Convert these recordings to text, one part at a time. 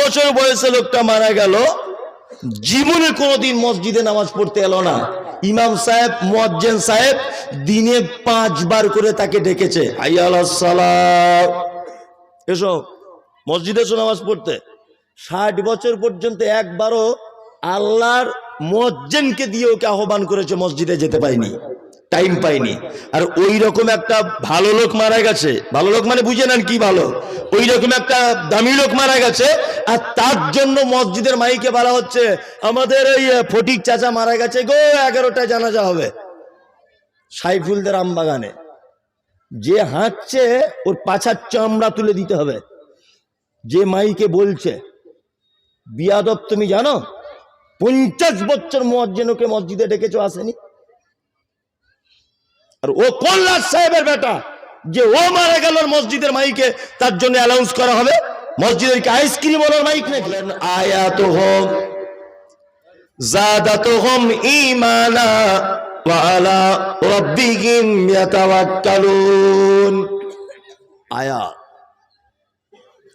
বছর বয়সে লোকটা মারা গেল, জীবনে কোনোদিন মসজিদে নামাজ পড়তে এলো না। ইমাম সাহেব, মুয়াজ্জিন সাহেব দিনে পাঁচবার করে তাকে ডেকেছে। আইয়ালাম এসো, মসজিদে এসো নামাজ পড়তে। ষাট বছর পর্যন্ত একবারও আল্লাহর মজ্জেনকে দিয়ে ওকে আহ্বান করেছে মসজিদে যেতে পাইনি টাইম পাইনি। আর ওই রকম একটা ভালো লোক মারা গেছে। ভালো লোক মানে বুঝে নেন কি ভালো। ওই রকম একটা দামি লোক মারা গেছে, আর তার জন্য মসজিদের মাইকে বলা হচ্ছে, আমাদের ওই ফটিক চাচা মারা গেছে গো, এগারোটায় জানাজা হবে। সাইফুলদের আমবাগানে। যে হাঁটছে, ওর পাছার চামড়া তুলে দিতে হবে। যে মাইকে বলছে, বিয়াদব তুমি জানো? পঞ্চাশ বছর মজ্জেন ওকে মসজিদে ডেকেছো আসেনি? আর ও কল্লাস সাহেবের বেটা? যে ও মারা গেল মসজিদের মাইকে, তার জন্য অ্যানাউন্স করা হবে। মসজিদের কি আইসক্রিম ওনার মাইক নাকি? আয়াত হোক জাদাত হোম ইমানা ওয়ালা রব্বিহিম ইয়াতাওয়াক্কালুন। আয়াত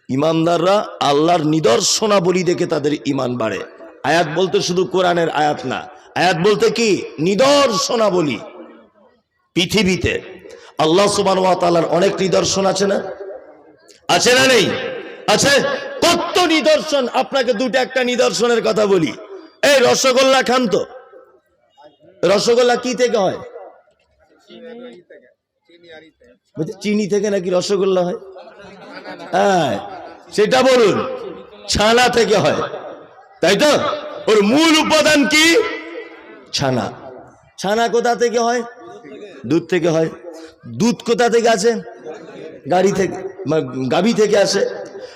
ইমানদাররা আল্লাহর নিদর্শনাবলী দেখে তাদের ইমান বাড়ে। আয়াত বলতে শুধু কোরআনের আয়াত না। আয়াত বলতে কি? নিদর্শনাবলী। পৃথিবীতে আল্লাহ সুবান তাআলার অনেক নিদর্শন আছে না? আছে না নেই? আছে? কত নিদর্শন? আপনাকে দুটো একটা নিদর্শনের কথা বলি। এই রসগোল্লা খান তো রসগোল্লা কি থেকে হয়? চিনি থেকে নাকি রসগোল্লা হয়? হ্যাঁ সেটা বলুন। ছানা থেকে হয়। তাই তো? ওর মূল উপাদান কি? ছানা। ছানা কোথা থেকে হয়? দুধ থেকে হয়। দুধ কোথা থেকে আসে? গাড়ি থেকে মা- গাভী থেকে আসে।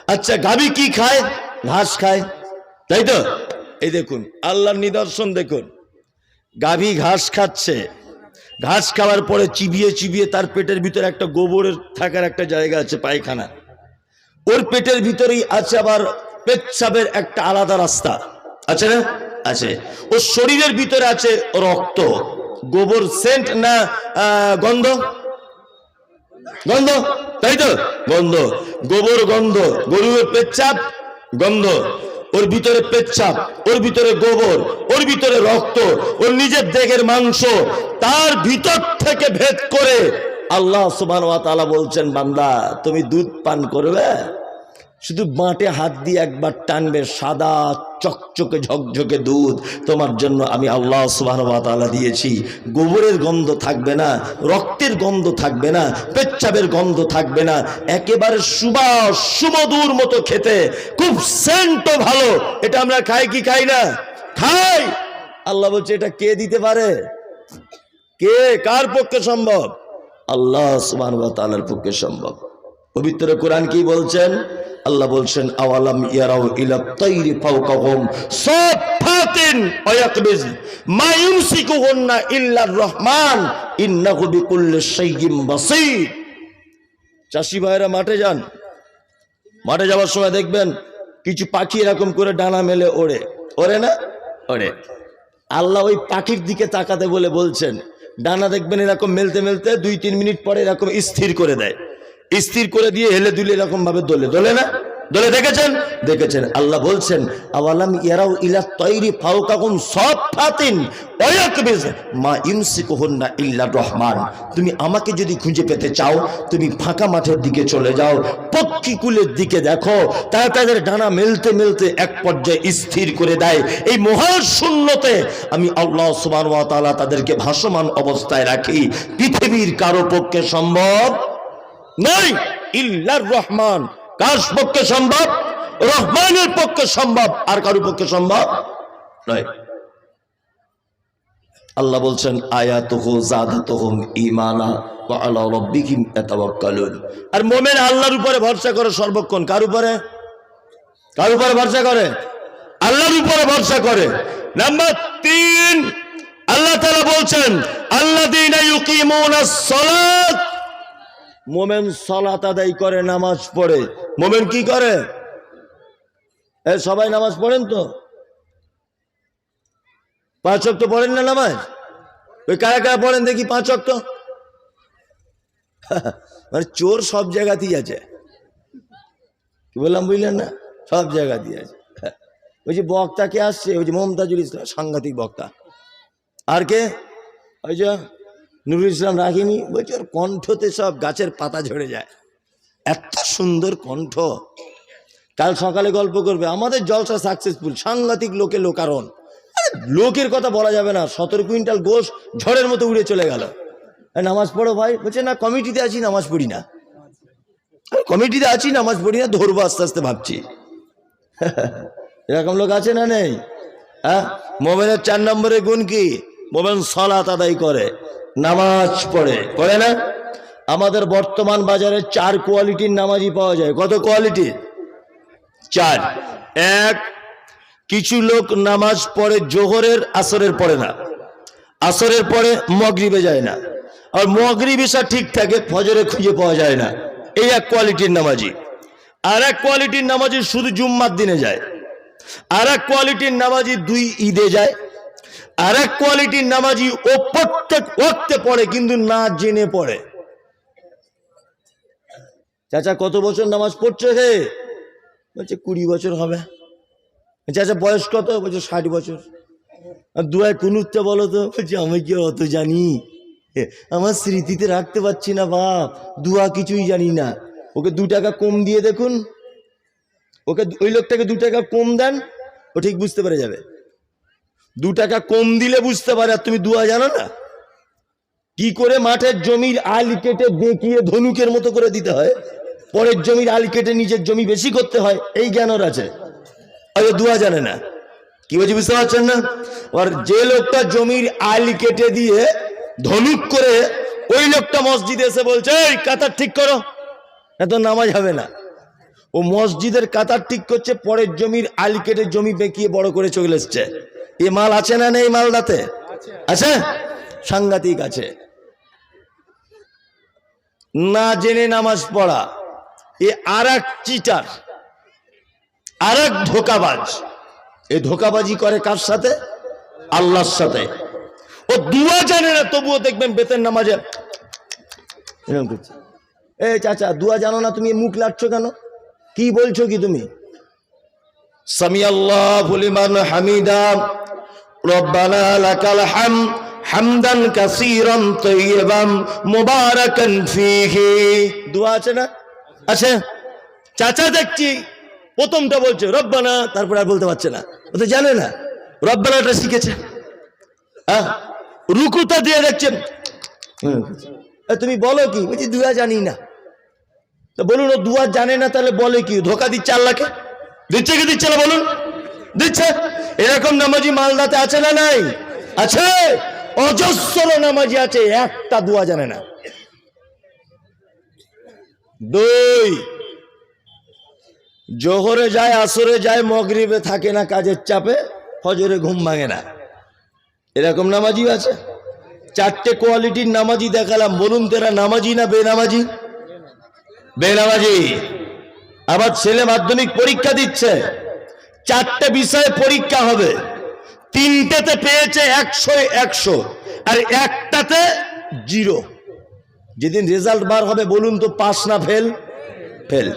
আচ্ছা গাভী কি খায়? ঘাস খায়। তাই তো? এই দেখুন, আল্লাহর নিদর্শন দেখুন। গাভী ঘাস খাচ্ছে। ঘাস খাওয়ার পরে চিবিয়ে চিবিয়ে তার পেটের ভিতরে একটা গোবরের থাকার একটা জায়গা আছে, পায়খানা। ওর পেটের ভিতরেই আছে আবার পেচ্ছাবের একটা আলাদা রাস্তা। আছে না? আছে। ওর শরীরের ভিতরে আছে রক্ত। গোবর সেন্ট না গন্ধ? গন্ধ? তাই তো? গন্ধ। গোবর গন্ধ। গরুর পেচ্ছাপ, গন্ধ। ওর ভিতরে পেচ্ছাপ, ওর ভিতরে গোবর, ওর ভিতরে রক্ত, ওর নিজের দেহের মাংস, তার ভিতর থেকে ভেদ করে আল্লাহ তাআলা বলছেন, বান্দা, তুমি দুধ পান করবে? শুধু বাঁটে হাত দিয়ে একবার টানবে সাদা চকচকে ঝকঝকে দুধ। তোমার জন্য আমি আল্লাহ সুবাহ তাআলা দিয়েছি। গোবরের গন্ধ থাকবে না, রক্তের গন্ধ থাকবে না পেচ্ছাবের গন্ধ থাকবে না। একেবারে সুবাস, সুমধুর মতো খেতে, খুব সেন্টও ভালো। এটা আমরা খাই কি খাই না? খাই! আল্লাহ বলছে, এটা কে দিতে পারে? কে? কার পক্ষে সম্ভব? আল্লাহ সুবাহ তাআলার পক্ষে সম্ভব। পবিত্র কোরআন কি বলছেন? আল্লাহ বলছেন আওয়ালাম ইয়ারাও ইলা তাইরি ফাওকাহুম সাফাতিন ওয়া ইয়াকবিজ মা ইউমসিকুহুন্না ইল্লার রহমান ইন্নাহু বিকুল্লি শাইইন বাসীর। চাষি ভাইরা মাঠে যান। মাঠে যাওয়ার সময় দেখবেন কিছু পাখি এরকম করে ডানা মেলে ওড়ে। ওড়ে না? ওড়ে। আল্লাহ ওই পাখির দিকে তাকাতে বলে বলছেন ডানা দেখবেন এরকম মেলতে মেলতে দুই তিন মিনিট পরে এরকম স্থির করে দেয়। স্থির করে দিয়ে হেলে দুলে এরকম ভাবে দোলে। দোলে না? দোলে দেখেছেন? দেখেছেন। আল্লাহ বলছেন, আওয়ালাম ইয়ারাও ইলা তৈরি ফাউকাকুম সব ফাতিন মা ইমসিকুহুন্না ইল্লা রহমান। তুমি আমাকে যদি খুঁজে পেতে চাও, তুমি ফাঁকা মাঠের দিকে চলে যাও পক্ষীকুলের দিকে দেখো, তারা তাদের ডানা মেলতে মেলতে এক পর্যায়ে স্থির করে দেয়। এই মহাশূন্যতে আমি আল্লাহ তাআলা তাদেরকে ভাসমান অবস্থায় রাখি। পৃথিবীর কারও পক্ষে সম্ভব নয় ইল্লার রহমান। কার পক্ষে সম্ভব? রহমানের পক্ষে সম্ভব। আর কারও পক্ষে সম্ভব নয়। আল্লাহ বলছেন আর মুমিন আল্লাহর উপরে ভরসা করে সর্বক্ষণ। কার উপরে? কার উপরে ভরসা করে? আল্লাহর উপরে ভরসা করে। নাম্বার তিন, আল্লাহ তাআলা বলছেন আল্লাহ মোমেন সালাত আদায় করে, নামাজ পড়ে। মোমেন কি করে? এ, সবাই নামাজ পড়েন তো? পাঁচ অক্ট পড়েন না নামাজ? ওই কারা কারা পড়েন দেখি পাঁচ অক্ট মানে চোর সব জায়গাতেই আছে। কি বললাম, বুঝলেন না? সব জায়গাতেই আছে। ওই যে বক্তা কে আসছে? ওই যে মমতাজুল ইসলাম, সাংঘাতিক বক্তা। আর কে? ওই যে নুরুল ইসলাম রাখিনি বলছে, ওর কণ্ঠতে সব গাছের পাতা ঝরে যায়। এত সুন্দর কণ্ঠ। কাল সকালে গল্প করবে, আমাদের জলসা সাকসেসফুল সাংঘাতিক লোকে লোকারণ। লোকের কথা বলা যাবে না, সতেরো কুইন্টাল গোশ ঝড়ের মতো উড়ে চলে গেল। নামাজ পড়ো ভাই? বলছে, না, কমিটিতে আছি, নামাজ পড়ি না। কমিটিতে আছি, নামাজ পড়ি না, ধরবো আস্তে আস্তে ভাবছি। এরকম লোক আছে না নেই? হ্যাঁ? মোবাইলের চার নম্বরের গুণ কি? মোবাইল সলাত আদায় করে। নামাজ পড়ে, করে না? আমাদের বর্তমান বাজারে চার কোয়ালিটির নামাজই পাওয়া যায়। কত কোয়ালিটি? চার। এক, কিছু লোক নামাজ পড়ে জোহরের, আসরের পড়ে না। আসরের পরে মগরিবে যায় না। আর মগরিবিসা ঠিক থাকে, ফজরে খুঁজে পাওয়া যায় না। এই এক কোয়ালিটির নামাজি আর এক কোয়ালিটির নামাজি শুধু জুম্মার দিনে যায়। আর এক কোয়ালিটির নামাজি দুই ঈদে যায়। আর এক কোয়ালিটির নামাজি ও প্রত্যেক ওক্তে পড়ে, কিন্তু না জেনে পড়ে। চাচা, কত বছর নামাজ পড়ছে হে? বলছে, কুড়ি বছর হবে। চাচা, বয়স কত? বলছে, ষাট বছর। আর দুয়ায় কুনুতে বলো তো, বলছে, আমি কি অত জানি? আমার স্মৃতিতে রাখতে পারছি না বাপ, দুয়া কিছুই জানি না। ওকে দু টাকা কম দিয়ে দেখুন। ওকে ওই লোকটাকে দু টাকা কম দেন, ও ঠিক বুঝতে পেরে যাবে। দু টাকা কম দিলে বুঝতে পারে, আর তুমি দুয়া জানো না? কি করে মাঠের জমির আল কেটে বেঁকিয়ে ধনুকের মতো করে দিতে হয়? পরের জমির আল কেটে নিজের জমি বেশি করতে হয়, এই জ্ঞান ওর আছে। হয়তো দুয়া জানে না। কি বলছি বুঝতে পারছেন না? আর যে লোকটা জমির আল কেটে দিয়ে ধনুক করে ওই লোকটা মসজিদে এসে বলছে, এই, কাতার ঠিক করো। এত নামাজ হবে না। ও মসজিদের কাতার ঠিক করছে, পরের জমির আল কেটে জমি বেঁকিয়ে বড় করে চলে এসছে। এ মাল আছে না নেই মালদাতে? আছে। সাংঘাতিক আছে। না জেনে নামাজ পড়া এ আর এক চিটার আর এক ধোকাবাজ। এ ধোকাবাজি করে কার সাথে? আল্লাহর সাথে। ও দুয়া জানে না তবুও দেখবেন বেতের নামাজে। এরকম করছে। এই চাচা দুয়া জানো না তুমি মুখ লাটছো কেন? কি বলছো কি তুমি? সামি আল্লাহ হামিদা। আছে না? চাচা দেখছি, প্রথমটা বলছে, রব্বানা আর বলতে পারছে না। ও তো জানে না। রব্বানাটা শিখেছে। হ্যাঁ? রুকুটা দিয়ে দেখছেন তুমি বলো কি? বলছি, দুয়া জানি না। তো বলুন, ও দুয়া জানে না, তাহলে বলে কি? ধোকা দিচ্ছে আল্লাহকে? দিচ্ছে কি দিচ্ছে না, বলুন। দিচ্ছে? এরকম নামাজি মালদাতে আছে না নাই? আছে? অজস্র নামাজি আছে, একটা দুয়া জানে না। দুই, জোহরে যায়, আসরে যায়, মগরিবে থাকে না, কাজের চাপে, ফজরে ঘুম ভাঙে না। এরকম নামাজি আছে? চারটে কোয়ালিটির নামাজি দেখালাম, বলুন তেরা নামাজি না বেনামাজি? বেনামাজি। আবার ছেলে মাধ্যমিক পরীক্ষা দিচ্ছে। চারটে বিষয়ে পরীক্ষা হবে। তিনটেতে পেয়েছে একশো একশো, আর একটাতে জিরো। যেদিন রেজাল্ট বার হবে, বলুন তো পাস না ফেল? ফেল।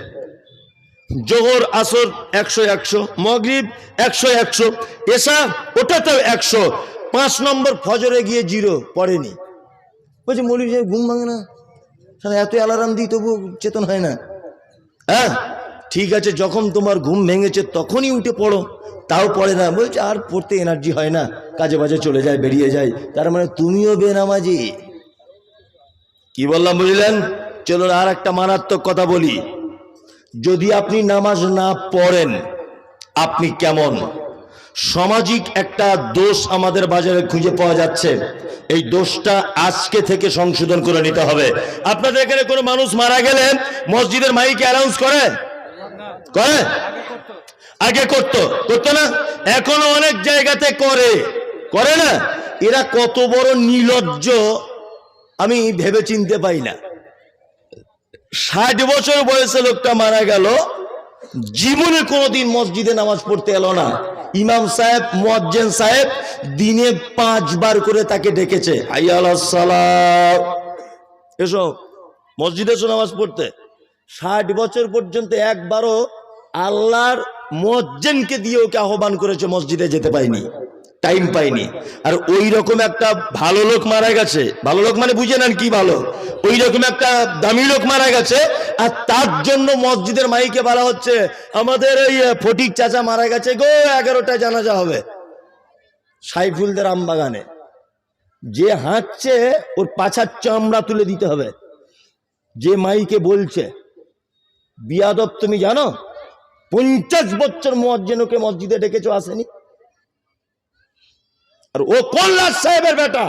জোহর, আসর, একশো একশো, মগরিব, একশো একশো এসা ওটাতেও একশো। পাঁচ নম্বর ফজরে গিয়ে জিরো, পড়েনি। বলছি, মৌলী ঘুম ভাঙে না। এত অ্যালার্ম দিই তবু চেতন হয় না। হ্যাঁ? ঠিক আছে, যখন তোমার ঘুম ভেঙেছে তখনই উঠে পড়ো। তাও পড়ে না, বলছে, আর পড়তে এনার্জি হয় না, কাজে বাজে চলে যায়, বেরিয়ে যায়। তার মানে তুমিও বেনামাজি। কি বললাম, বুঝলেন? চলুন আর একটা মারাত্মক কথা বলি। যদি আপনি নামাজ না পড়েন, আপনি কেমন? সামাজিক একটা দোষ আমাদের বাজারে খুঁজে পাওয়া যাচ্ছে। এই দোষটা আজকে থেকে সংশোধন করে নিতে হবে। আপনাদের এখানে কোনো মানুষ মারা গেলে মসজিদের মাইকে অ্যানাউন্স করে? করে? আগে করতো। করতো না? এখনও অনেক জায়গাতে করে। করে না? এরা কত বড় নির্লজ্জ আমি ভেবে চিনতে পাই না। ষাট বছর বয়সে লোকটা মারা গেল। জীবনে কোনোদিন মসজিদে নামাজ পড়তে এলো না। ইমাম সাহেব, মুয়াজ্জেন সাহেব দিনে পাঁচবার করে তাকে ডেকেছে। আইয়ালাম এসো, মসজিদে এসো নামাজ পড়তে। ষাট বছর পর্যন্ত একবারও আল্লাহর মজ্জেনকে দিয়ে ওকে আহ্বান করেছে মসজিদে যেতে পাইনি? টাইম পাইনি। আর ওই রকম একটা ভালো লোক মারা গেছে। ভালো লোক মানে বুঝে নেন কি ভালো? ওই রকম একটা দামি লোক মারা গেছে আর তার জন্য মসজিদের মাইকে বলা হচ্ছে, আমাদের ওই ফটিক চাচা মারা গেছে গো এগারোটা জানাজা হবে। সাইফুলদের আমবাগানে। যে হাঁটছে, ওর পাছার চামড়া তুলে দিতে হবে। যে মাইকে বলছে, বিয়াদব তুমি জানো? পঞ্চাশ বছর মজ্জেনকে মসজিদে ডেকেছো, আসেনি? আর ও কল্লাস সাহেবের বেটা,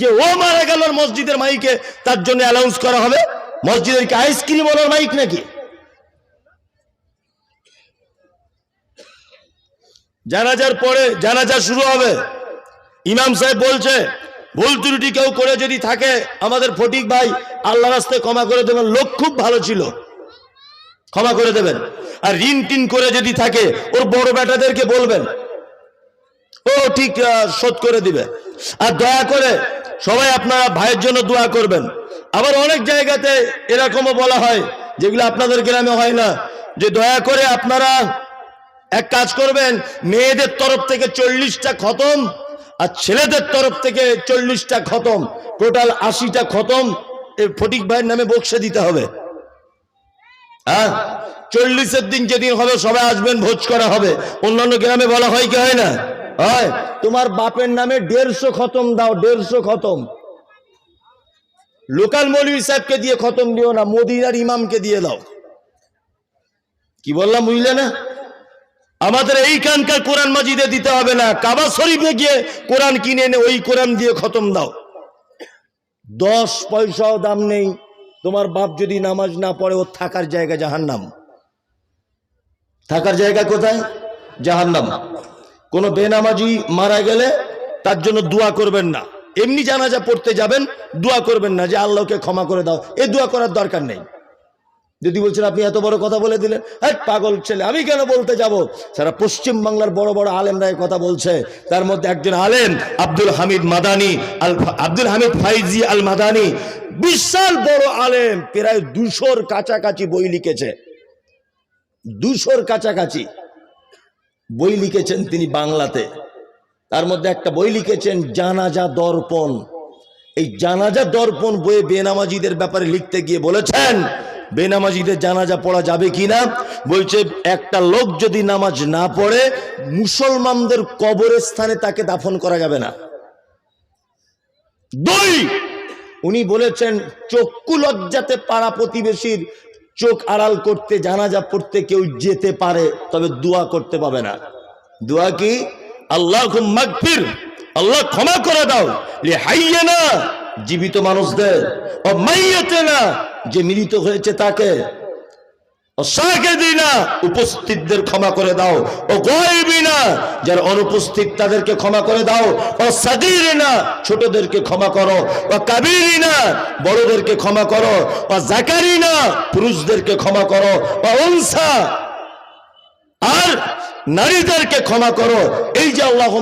যে ও মারা গেল মসজিদের মাইকে, তার জন্য অ্যানাউন্স করা হবে। মসজিদের কি আইসক্রিম ওনার মাইক নাকি? জানাজার পরে জানাজা শুরু হবে। ইমাম সাহেব বলছে, ভুল ত্রুটি কেউ করে যদি থাকে, আমাদের ফটিক ভাই আল্লাহ রাস্তায় ক্ষমা করে দেবেন। লোক খুব ভালো ছিল। ক্ষমা করে দেবেন। আর ঋণ টিন করে যদি থাকে, ওর বড় বেটাদেরকে বলবেন। ও ঠিক শোধ করে দিবে। আর দয়া করে সবাই আপনারা ভাইয়ের জন্য দোয়া করবেন। আবার অনেক জায়গাতে এরকমও বলা হয়, যেগুলো আপনাদের গ্রামে হয় না, যে দয়া করে আপনারা এক কাজ করবেন, মেয়েদের তরফ থেকে চল্লিশটা খতম আর ছেলেদের তরফ থেকে চল্লিশটা খতম। টোটাল আশিটা খতম। ফটিক ভাইয়ের নামে বক্সে দিতে হবে। হ্যাঁ? চল্লিশের দিন যেদিন হবে, সবাই আসবেন, ভোজ করা হবে। অন্যান্য গ্রামে বলা হয় কি, হয় না? হয়? তোমার বাপের নামে দেড়শো খতম দাও, দেড়শো খতম। লোকাল মৌলভী সাহেবকে দিয়ে খতম দিও না মদিনার ইমামকে দিয়ে দাও। কি বললাম, বুঝলে না? আমাদের এইখানকার কোরআন মাজিদে দিতে হবে না। কাবা শরীফে গিয়ে কোরআন কিনে এনে ওই কোরআন দিয়ে খতম দাও। দশ পয়সাও দাম নেই। তোমার বাপ যদি নামাজ না পড়ে ওর থাকার জায়গা জাহান্নাম। থাকার জায়গা কোথায়? জাহান্নাম। কোনো বেনামাজি মারা গেলে তার জন্য দোয়া করবেন না। এমনি জানাজা পড়তে যাবেন, দোয়া করবেন না যে আল্লাহকে ক্ষমা করে দাও। এ দোয়া করার দরকার নেই। যদি বলছেন, আপনি এত বড় কথা বলে দিলেন? হ্যাঁ পাগল ছেলে, আমি কেন বলতে যাব? সারা পশ্চিম বাংলার বড় বড় আলেমরা এই কথা বলছে। তার মধ্যে একজন আলেম, আব্দুল হামিদ মাদানি, আল আব্দুল হামিদ ফাইজি আল মাদানি, বিশাল বড় আলেম, প্রায় দুশোর কাছাকাছি বই লিখেছে। দুশোর কাছাকাছি বই লিখেছেন তিনি বাংলাতে। তার মধ্যে একটা বই লিখেছেন, জানাজা দর্পণ। এই জানাজা দর্পণ বইয়ে বেনামাজিদের ব্যাপারে লিখতে গিয়ে বলেছেন বেনামাজিদের জানাজা পড়া যাবে কিনা? বলছে, একটা লোক যদি নামাজ না পড়ে, মুসলমানদের কবরের স্থানে তাকে দাফন করা যাবে না। দুই, উনি বলেছেন, চক্ষু লজ্জাতে পাড়া প্রতিবেশীর চোখ আড়াল করতে, জানাজা পড়তে কেউ যেতে পারে, তবে দোয়া করতে পাবে না। দোয়া কি? আল্লাহ মাগফির, আল্লাহ ক্ষমা করে দাও। হাইয়ে না জীবিত মানুষদের। ও না যে মিলিত হয়েছে তাকে উপস্থিতদের ক্ষমা করে দাও, ও গরিবিনা যারা অনুপস্থিত তাদেরকে ক্ষমা করে দাও, ও সাগিরিনা ছোটদেরকে ক্ষমা করো, ও কাবিরিনা বড়দেরকে ক্ষমা করো, ও জাকারিনা পুরুষদেরকে ক্ষমা করো, ও উনসা আর নারীদেরকে ক্ষমা করো। এই যে আল্লাহ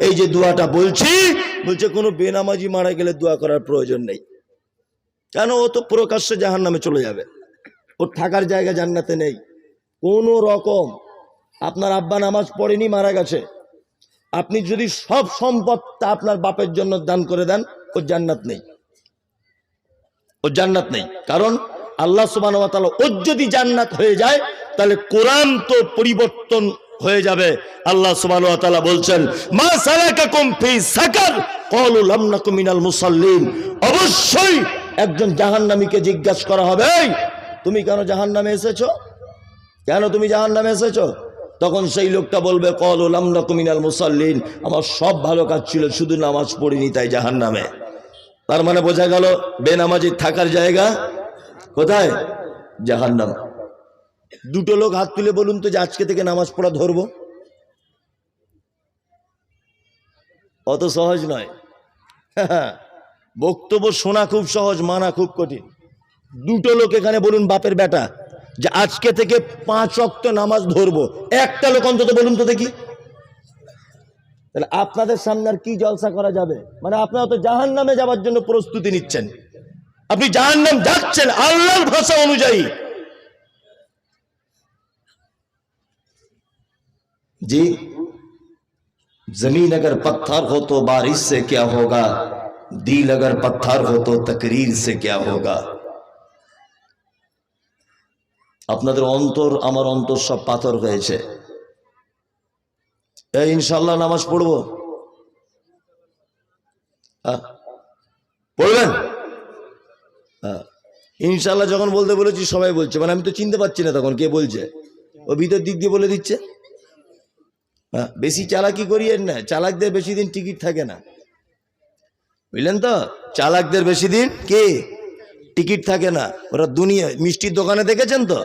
এই যে দোয়াটা বলছি, বলছে কোনো বেনামাজি মারা গেলে দোয়া করার প্রয়োজন নেই। কেন? ও তো প্রকাশ্যে জাহান নামে চলে যাবে। ওর থাকার জায়গা জান্নাতে নেই। কোনো রকম আপনার আব্বা নামাজ পড়েনি, মারা গেছে। আপনি যদি সব সম্পদটা আপনার বাপের জন্য দান করে দেন ওর জান্নাত নেই। ওর জান্নাত নেই। কারণ আল্লাহ সুবাহ ওর যদি জান্নাত হয়ে যায়, তাহলে কোরআন তো পরিবর্তন হয়ে যাবে। আল্লাহ সুবাহ বলছেন, মা সালাকাকুম ফি সাকার ক্বালু লাম নাকু মিনাল মুসাল্লিন। অবশ্যই একজন জাহান্নামীকে জিজ্ঞাসা করা হবে তুমি কেন জাহান্নামে এসেছ? কেন তুমি জাহান্নামে এসেছ? তখন সেই লোকটা বলবে কল লাম নাকু মিনাল মুসাল্লিন, আমার সব ভালো কাজ ছিল, শুধু নামাজ পড়িনি তাই জাহান্নামে। তার মানে বোঝা গেল বেনামাজির থাকার জায়গা কোথায়? জাহান্নাম। দুটো লোক হাত তুলে বলুন তো যে আজকে থেকে নামাজ পড়া ধরবো। অত সহজ নয়। বক্তব্য শোনা খুব সহজ, মানা খুব কঠিন। দুটো লোক এখানে বলুন বাপের বেটা, যে আজকে থেকে পাঁচ অক্ত নামাজ ধরবো। একটা লোক অন্তত বলুন তো দেখি। তাহলে আপনাদের সামনে আর কি জলসা করা যাবে? মানে আপনারা তো জাহান নামে যাওয়ার জন্য প্রস্তুতি নিচ্ছেন। আপনি জাহান নাম যাচ্ছেন আল্লাহর ভাষা অনুযায়ী जी जमीन अगर पत्थर हो तो बारिश से क्या होगा दिल अगर पत्थर हो तो तकरीर से क्या होगा আপনাদের অন্তর আমার অন্তর সব পাথর হয়েছে এই ইনশাল্লাহ নামাজ পড়বো হ্যাঁ? পড়বেন হ্যাঁ। ইনশাল্লাহ যখন বলতে বলেছি সবাই বলছে। মানে আমি তো চিনতে পারছি না তখন কে বলছে। ও ভিতর দিক দিয়ে বলে দিচ্ছে। হ্যাঁ, বেশি চালাকি করিয়েন না চালাকদের বেশি দিন টিকিট থাকে না। বুঝলেন তো? চালাকদের বেশি দিন কে? টিকিট থাকে না। ওরা দুনিয়া মিষ্টির দোকানে দেখেছেন তো?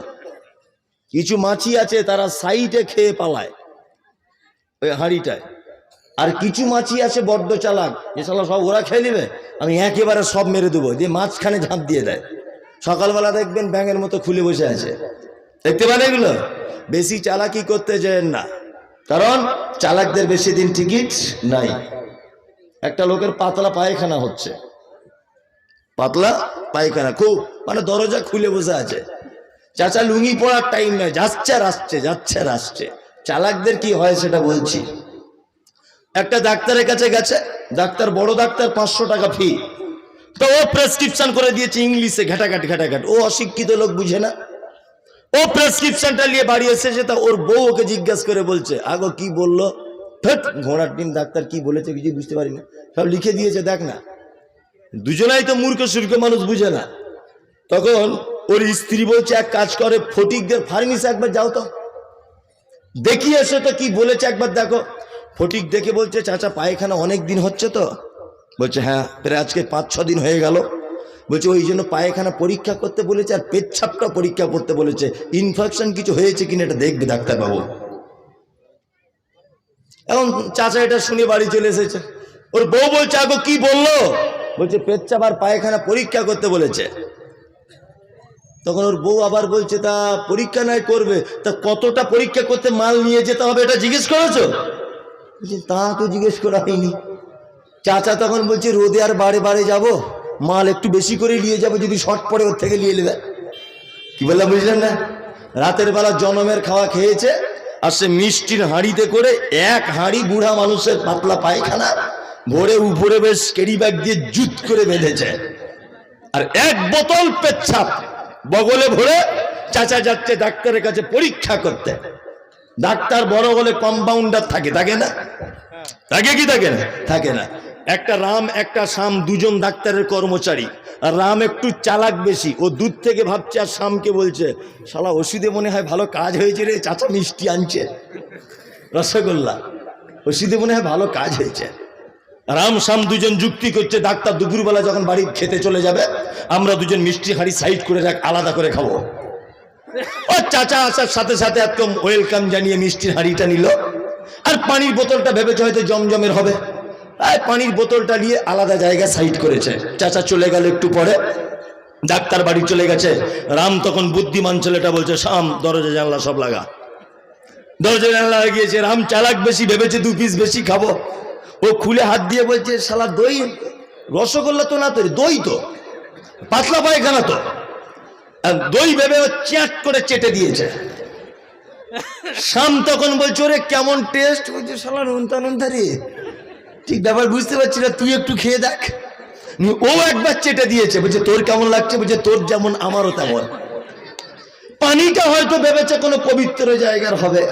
কিছু মাছি আছে তারা সাইডে খেয়ে পালায়। ওই হাঁড়িটায়। আর কিছু মাছি আছে বড্ড চালাক। যে সব ওরা খেয়ে নেবে। আমি একেবারে সব মেরে দেবো। দিয়ে মাঝখানে ঝাঁপ দিয়ে দেয়। সকালবেলা দেখবেন ব্যাঙের মতো খুলে বসে আছে। দেখতে পান এগুলো? বেশি চালাকি করতে যেন না। কারণ চালাকদের বেশি দিন টিকিট নাই। একটা লোকের পাতলা পায়খানা হচ্ছে। পাতলা পায়খানা, খুব মানে দরজা খুলে বসে আছে। চাচা, লুঙ্গি পড়ার টাইম নয় যাচ্ছে আর আসছে, যাচ্ছে, আর আসছে। চালাকদের কি হয় সেটা বলছি। একটা ডাক্তারের কাছে গেছে। ডাক্তার, বড় ডাক্তার, পাঁচশো টাকা ফি তো ও প্রেসক্রিপশন করে দিয়েছে ইংলিশে ঘাটাঘাট ঘাটাঘাট। ও অশিক্ষিত লোক বুঝে না। ও প্রেসক্রিপশনটা নিয়ে বাড়ি এসেছে তা ওর বউ ওকে জিজ্ঞাসা করে বলছে আগো কি বলল? ধ্যাৎ, ঘোড়ার টিম ডাক্তার কি বলেছে কিছু বুঝতে পারি না। সব লিখে দিয়েছে দেখ না। দুজনাই তো মূর্খ সূর্খ মানুষ বুঝে না। তখন ওর স্ত্রী বলছে এক কাজ করে ফটিকদের ফার্নিস একবার যাও তো। দেখি এসো তো কি বলেছে একবার দেখো। ফটিক দেখে বলছে চাচা পায়খানা অনেক দিন হচ্ছে তো। বলছে হ্যাঁ প্রায় আজকে পাঁচ, ছ দিন হয়ে গেল। বলছে, ওই জন্য পায়খানা পরীক্ষা করতে বলেছে আর পেচ্ছাপটা পরীক্ষা করতে বলেছে। ইনফেকশন কিছু হয়েছে কিনা এটা দেখবে ডাক্তারবাবু। এখন চাচা এটা শুনে বাড়ি চলে এসেছে। ওর বউ বলছে, আগো, কি বলল? বলছে পেচ্ছাপ আর পায়খানা পরীক্ষা করতে বলেছে। তখন ওর বউ আবার বলছে, তা পরীক্ষা নাই করবে, তা কতটা পরীক্ষা করতে মাল নিয়ে যেতে হবে এটা জিজ্ঞেস করেছ? তা তো জিজ্ঞেস করা হয়নি। চাচা তখন বলছে, রোদে আর বারে বারে যাব, মাল একটু বেশি করে নিয়ে যাব, যদি শর্ট পড়ে ওর থেকে নিয়ে নেবে। কি বললাম, বুঝলেন না? রাতের বেলা জনমের খাওয়া খেয়েছে, আর সে মিষ্টির হাঁড়িতে করে এক হাঁড়ি বুড়া মানুষের পাতলা পায়খানা ভরে উপরে বেশ কেরি ব্যাগ দিয়ে জুত করে বেঁধেছে। আর এক বোতল পেচ্ছাপ বগলে ভরে চাচা যাচ্ছে ডাক্তারের কাছে পরীক্ষা করতে। ডাক্তার বড় হলে কম্পাউন্ডার থাকে থাকে না? থাকে কি থাকে না? থাকে না। একটা রাম, একটা শাম, দুজন ডাক্তারের কর্মচারী। আর রাম একটু চালাক বেশি। ও দুধ থেকে ভাবছে, আর শামকে বলছে, শালা, ওষুধে মনে হয় ভালো কাজ হয়েছে রে, চাচা মিষ্টি আনছে। রসগোল্লা। ওষুধে মনে হয় ভালো কাজ হয়েছে। রাম, শাম দুজন যুক্তি করছে, ডাক্তার দুপুরবেলা যখন বাড়ি খেতে চলে যাবে, আমরা দুজন মিষ্টি হাঁড়ি সাইড করে রাখ আলাদা করে খাব। ও চাচা আসার সাথে সাথে একদম ওয়েলকাম জানিয়ে মিষ্টির হাঁড়িটা নিল। আর পানির বোতলটা ভেবেছে হয়তো জমজমের হবে। পানির বোতলটা নিয়ে আলাদা জায়গায় সাইড করেছে। চাচা চলে গেল একটু পরে। ডাক্তার বাড়ি চলে গেছে। রাম তখন বুদ্ধিমান ছেলেটা বলছে, শাম, দরজা জানলা সব লাগা। দরজা জানলা লাগিয়েছে রাম চালাক বেশি, ভেবেছে দু পিস বেশি খাব। ও খুলে হাত দিয়ে বলছে, শালা দই, রসগোল্লা তো না তো দই তো। পাতলা পায়খানা তো। দই ভেবে ও চ্যাট করে চেটে দিয়েছে। শাম তখন বলছে, ওরে কেমন টেস্ট বলছে, শালা নুনতা নুনতা রে। ঠিক ব্যাপার, বুঝতে পারছি না, তুই একটু খেয়ে দেখ। ও একবার চেটে দিয়েছে, বলছে, তোর কেমন লাগছে? বলছে, তোর যেমন, আমারও তেমন। পানিটা হয়তো ভেবেছে কোনো পবিত্র জায়গার হবে,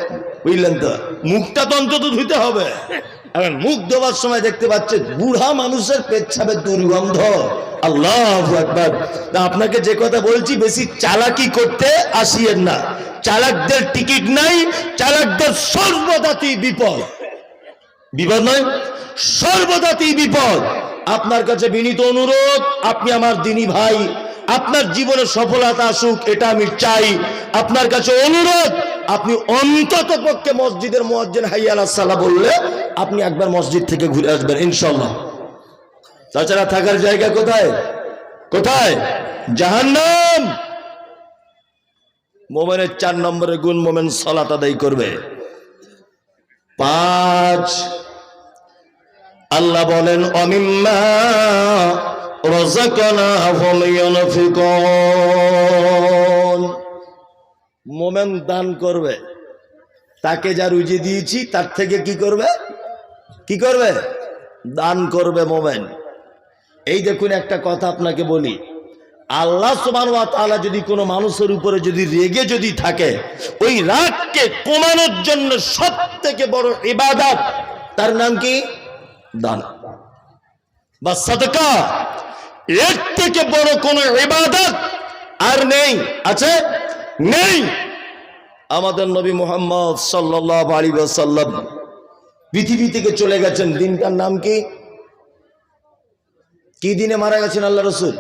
বুঝলেন তো? মুখটা তো অন্তত ধুতে হবে। এখন মুখ ধোবার সময় দেখতে পাচ্ছে, বুড়া মানুষের পেচ্ছাবের দুর্গন্ধ। আল্লাহ একবার আপনাকে যে কথা বলছি, বেশি চালাকি করতে আসিয়েন না। চালাকদের টিকিট নাই, চালাকদের সর্বদাতি বিপদ। বিপদ নয়? সর্বদাতি বিপদ। আপনার কাছে বিনীত অনুরোধ, আপনি আমার দিনী ভাই। আপনার জীবনে সফলতা আসুক, এটা আমি চাই। আপনার কাছে অনুরোধ, আপনি অন্তত পক্ষে মসজিদের মোয়াজ্জেন হাইয়াল সালা বললে আপনি একবার মসজিদ থেকে ঘুরে আসবেন ইনশাল্লাহ তাছাড়া থাকার জায়গা কোথায়? কোথায়? জাহান্নাম! মোমেনের চার নম্বরে গুণ মোমেন সলাত আদায় করবে। পাঁচ আল্লাহ বলেন মোমেন দান করবে। তাকে যা রুজি দিয়েছি, তার থেকে কি করবে? কি করবে? দান করবে মোমেন। এই দেখুন একটা কথা আপনাকে বলি। আল্লাহ সুবান তাআলা যদি কোনো মানুষের উপরে যদি রেগে যদি থাকে, ওই রাগকে কমানোর জন্য সব থেকে বড় ইবাদত, তার নাম কি? দান। বা সাদকা, এর থেকে বড় কোনো ইবাদত আর নেই, আছে? নেই। আমাদের নবী মোহাম্মদ সাল্লাল্লাহু আলাইহি ওয়াসাল্লাম পৃথিবী থেকে চলে গেছেন। দিনটার নাম কি? কি দিনে মারা গেছেন আল্লাহ রসুল?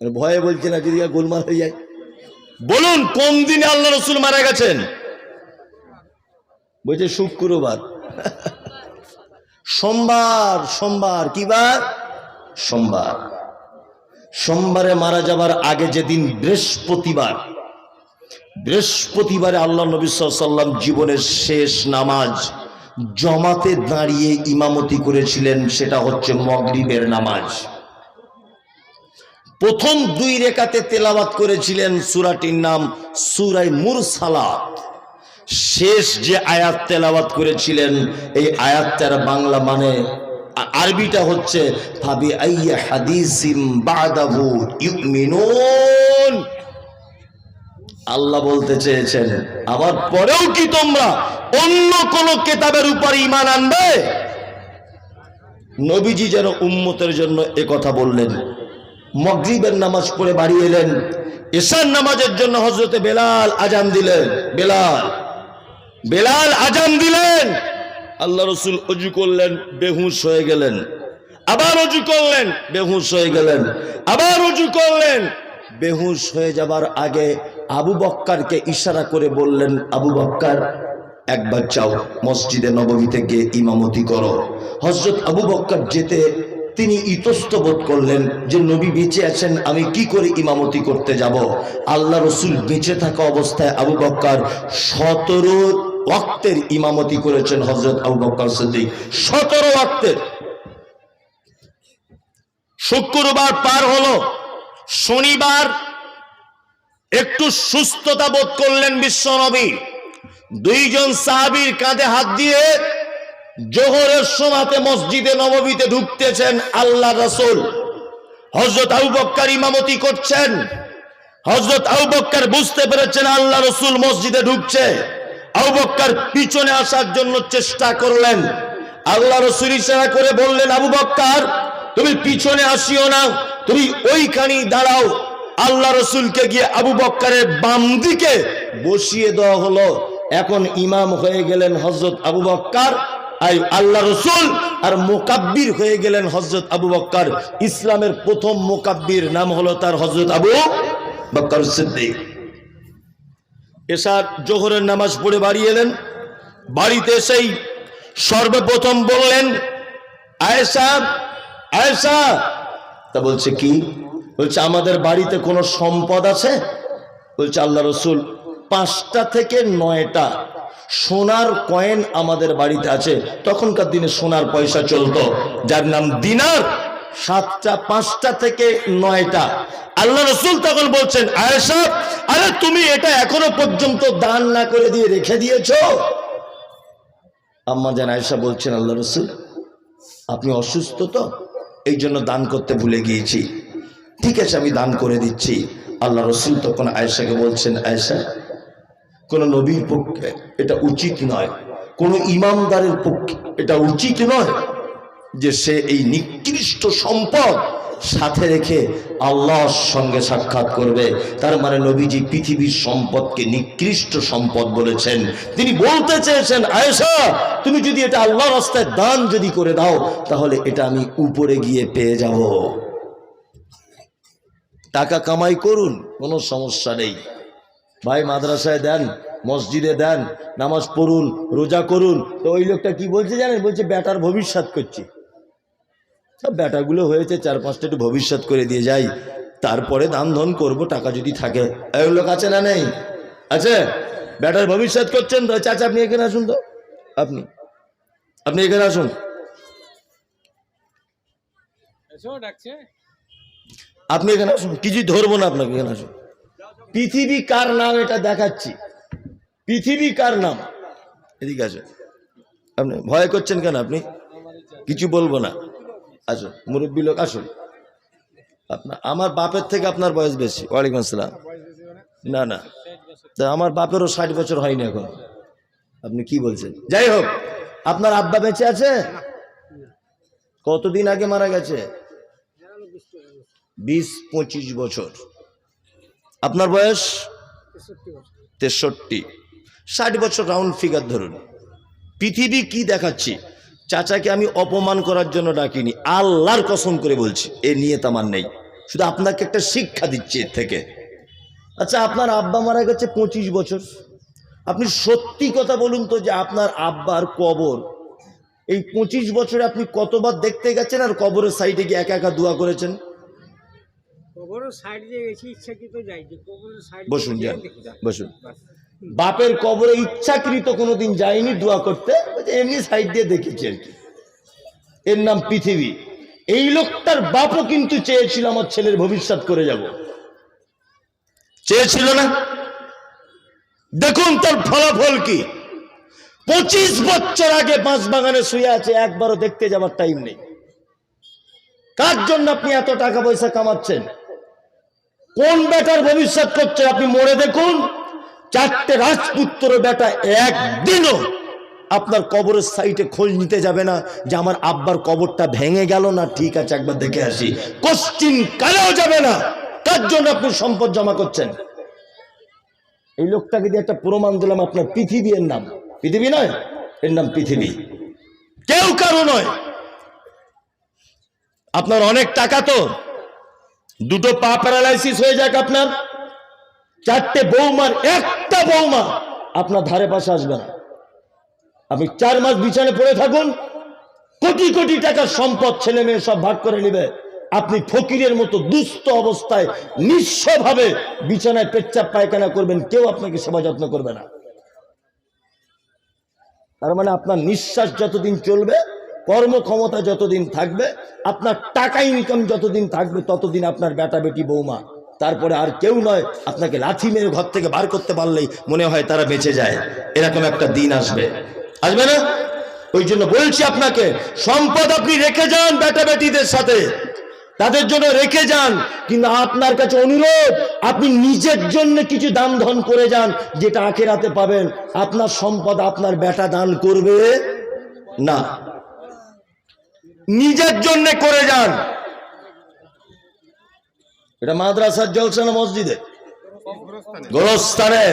মানে ভয়ে বলছে না, যদি গোলমাল হয়ে যায়। বলুন, কোন দিনে আল্লাহ রসুল মারা গেছেন? বলছে শুক্রবার। সোমবার সোমবার, কি বার? সোমবার। সোমবারে মারা যাবার আগে যেদিন বৃহস্পতিবার, বৃহস্পতিবারে আল্লাহ নবী সাল্লাম জীবনের শেষ নামাজ জমাতে দাঁড়িয়ে ইমামতি করেছিলেন, সেটা হচ্ছে মগরিবের নামাজ। প্রথম দুই রেখাতে তেলাওয়াত করেছিলেন, সুরাটির নাম সুরাই মুরসালাত। শেষ যে আয়াত তেলাওয়াত করেছিলেন, এই আয়াতটার বাংলা মানে আরবিটা হচ্ছে আইয়া আল্লাহ বলতে চেয়েছেন, আমার পরেও কি তোমরা অন্য কোন কেতাবের উপর ইমান আনবে? নবীজি যেন উম্মতের জন্য এ কথা বললেন। মগরিবের নামাজ পড়ে বাড়ি এলেন, এশার নামাজের জন্য হজরতে বেলাল আজান দিলেন। বেলাল বেলাল আজান দিলেন। আল্লাহ রসুল অজু করলেন, বেহুশ হয়ে গেলেন। আবার অজু করলেন, বেহুশ হয়ে গেলেন। আবার অজু করলেন, বেহুশ হয়ে যাবার আগে আবু বক্কারকে ইশারা করে বললেন, আবু বক্কার, একবার চাও মসজিদে নবমীতে গিয়ে ইমামতি করো। হজরত আবু বক্কার যেতে তিনি ইতস্ত বোধ করলেন যে, নবী বেঁচে আছেন, আমি কি করে ইমামতি করতে যাব? আল্লাহ রসুল বেঁচে থাকা অবস্থায় আবু বক্কার সতেরো ওয়াক্তের ইমামতি করেছেন হজরত আবু বক্কর সিদ্দিক। সতেরো ওয়াক্তের। শুক্রবার পার হলো। শনিবার একটু সুস্থতা বোধ করলেন বিশ্বনবী। দুইজন সাহাবীর কাঁধে হাত দিয়ে জোহরের সমাতে মসজিদে নববীতে ঢুকতেছেন আল্লাহ রসুল। হজরত আবু বক্কর ইমামতি করছেন। হজরত আবু বক্কর বুঝতে পেরেছেন আল্লাহ রসুল মসজিদে ঢুকছে। আবু বক্কর পিছনে আসার জন্য চেষ্টা করলেন। আল্লাহ রসুল ইশারা করে বললেন, আবু বক্কর, তুমি পিছনে আসিও না, তুমি ওইখানেই দাঁড়াও। আল্লাহ রসুলকে গিয়ে আবু বক্করের বাম দিকে বসিয়ে দেওয়া হলো। এখন ইমাম হয়ে গেলেন হজরত আবু বক্কর আই আল্লাহ রসুল আর মোকাব্বির হয়ে গেলেন হজরত আবু বক্কর। ইসলামের প্রথম মোকাব্বির নাম হলো তার হজরত আবু বক্কর সিদ্দিক। এসার জোহরের নামাজ পড়ে বাড়ি এলেন। বাড়িতে এসেই সর্বপ্রথম বললেন, আয়েশা আয়েশা। তা বলছে, কি? বলছে, আমাদের বাড়িতে কোনো সম্পদ আছে? বলছে, আল্লাহ রসুল, পাঁচটা থেকে নয়টা সোনার কয়েন আমাদের বাড়িতে আছে। তখনকার দিনে সোনার পয়সা চলতো। যার নাম দিনার। সাতটা, পাঁচটা থেকে নয়টা। আল্লাহ রসুল তখন বলছেন, আয়েশা, আরে তুমি এটা এখনও পর্যন্ত দান না করে দিয়ে রেখে দিয়েছ। আম্মা জান আয়েশা বলছেন, আল্লাহ রসুল, আপনি অসুস্থ তো? এই জন্য দান করতে ভুলে গিয়েছি। ঠিক আছে, আমি দান করে দিচ্ছি। আল্লাহ রসুল তখন আয়েশাকে বলছেন, আয়েশা, কোন নবীর পক্ষে এটা উচিত নয়। কোন ইমামদারের পক্ষে এটা উচিত নয়। যে সে এই নিকৃষ্ট সম্পদ সাথে রেখে আল্লাহর সঙ্গে সাক্ষাৎ করবে, তার মানে নবীজি পৃথিবীর সম্পদকে নিকৃষ্ট সম্পদ বলেছেন। তিনি বলতে চেয়েছেন, আয়েশা, তুমি যদি এটা আল্লাহর রাস্তায় দান যদি করে দাও, তাহলে এটা আমি উপরে গিয়ে পেয়ে যাব। টাকা কামাই করুন, কোনো সমস্যা নেই। ভাই মাদ্রাসায় দেন, মসজিদে দেন, নামাজ পড়ুন, রোজা করুন। তো ওই লোকটা কি বলছে জানেন? বলছে, বেটার ভবিষ্যৎ করছি। সব ব্যাটাগুলো হয়েছে চার পাঁচটা একটু ভবিষ্যৎ করে দিয়ে যাই। তারপরে দান ধন করব টাকা যদি থাকে। এই লোক আছে না নেই? আছে? ব্যাটার ভবিষ্যৎ করছেন তো? চাচা আপনি এখানে আসুন তো। আপনি? আপনি এখানে আসুন। আপনি এখানে আসুন। কিছু ধরবো না আপনাকে এখানে আসুন। পৃথিবী কার নাম এটা দেখাচ্ছি। পৃথিবী কার নাম? এদিকে আছে আপনি ভয় করছেন কেন আপনি? কিছু বলব না। আসুন, মুরব্বী লোক, আসুন। আপনার, আমার বাপের থেকে আপনার বয়স বেশি, ওয়ালাইকুম আসসালাম। না না, তা আমার বাপেরও ষাট বছর হয়নি এখন। আপনি কি বলছেন? যাই হোক, আপনার আব্বা বেঁচে আছে? কতদিন আগে মারা গেছে? বিশ, পঁচিশ বছর। আপনার বয়স? তেষট্টি। ষাট বছর, রাউন্ড ফিগার ধরুন। পৃথিবী কি দেখাচ্ছি? চাচাকে আমি অপমান করার জন্য ডাকিনি। আল্লাহর কসম করে বলছি এ নিয়ে আমার নেই। শুধু আপনাকে একটা শিক্ষা দিচ্ছি এর থেকে। আচ্ছা আপনার আব্বা মারা গেছে পঁচিশ বছর। আপনি সত্যি কথা বলুন তো যে আপনার আব্বার কবর এই পঁচিশ বছরে আপনি কতবার দেখতে গেছেন আর কবরের সাইডে গিয়ে একা একা দোয়া করেছেন? কবরের সাইড গেছি ইচ্ছাকৃত যাই কবরের সাইড বসুন যান। বসুন। বাপের কবরে ইচ্ছাকৃত কোনোদিন যায়নি দোয়া করতে এমনি সাইড দিয়ে দেখেছি আর কি। এর নাম পৃথিবী। এই লোকটার বাপও কিন্তু চেয়েছিল আমার ছেলের ভবিষ্যৎ করে যাব। চেয়েছিল না? দেখুন তার ফলাফল কি। পঁচিশ বছর আগে বাঁশ বাগানে শুয়ে আছে, একবারও দেখতে যাবার টাইম নেই। কার জন্য আপনি এত টাকা পয়সা কামাচ্ছেন? কোন বেটার ভবিষ্যৎ করছে? আপনি মরে দেখুন। চারটে রাজপুত্র বেটা একদিনও আপনার কবরের সাইটে খোঁজ নিতে যাবে না যে আমার আব্বার কবরটা ভেঙে গেল না, ঠিক আছে, একবার দেখে আসি। কোশ্চিন কালেও যাবে না। তার জন্য আপনি সম্পদ জমা করছেন? এই লোকটাকে দিয়ে একটা প্রমাণ দিলাম আপনার পৃথিবী এর নাম। পৃথিবী নয়, এর নাম পৃথিবী। কেউ কারও নয়। আপনার অনেক টাকা তো। দুটো পা প্যারালাইসিস হয়ে যাক আপনার। চারটে বৌমার, একটা বৌমা আপনার ধারে পাশে আসবে না। আপনি চার মাস বিছানে পড়ে থাকুন, কোটি কোটি টাকার সম্পদ ছেলে মেয়ে সব ভাগ করে নেবে। আপনি ফকিরের মতো দুস্থ অবস্থায় নিঃস্বভাবে বিছানায় পেচ্চাপ পায়খানা করবেন, কেউ আপনাকে সেবা যত্ন করবে না। তার মানে আপনার নিঃশ্বাস যতদিন চলবে, কর্মক্ষমতা যতদিন থাকবে, আপনার টাকা ইনকাম যতদিন থাকবে, ততদিন আপনার বেটা বেটি বৌমা তারপরে আর কেউ নয়, আপনাকে লাঠি মেরে ঘর থেকে বার করতে পারলেই মনে হয় তারা বেঁচে যায়। এরকম একটা দিন আসবে। আসবে না? ওই জন্য বলছি আপনাকে, সম্পদ আপনি রেখে যান বেটা বেটিদের সাথে। তাদের জন্য রেখে যান, কিন্তু আপনার কাছে অনুরোধ, আপনি নিজের জন্য কিছু দান ধন করে যান, যেটা আখেরাতে পাবেন। আপনার সম্পদ আপনার বেটা দান করবে? না। নিজের জন্য করে যান। এটা মাদ্রাসার জলসা না মসজিদে? গোরস্থানে।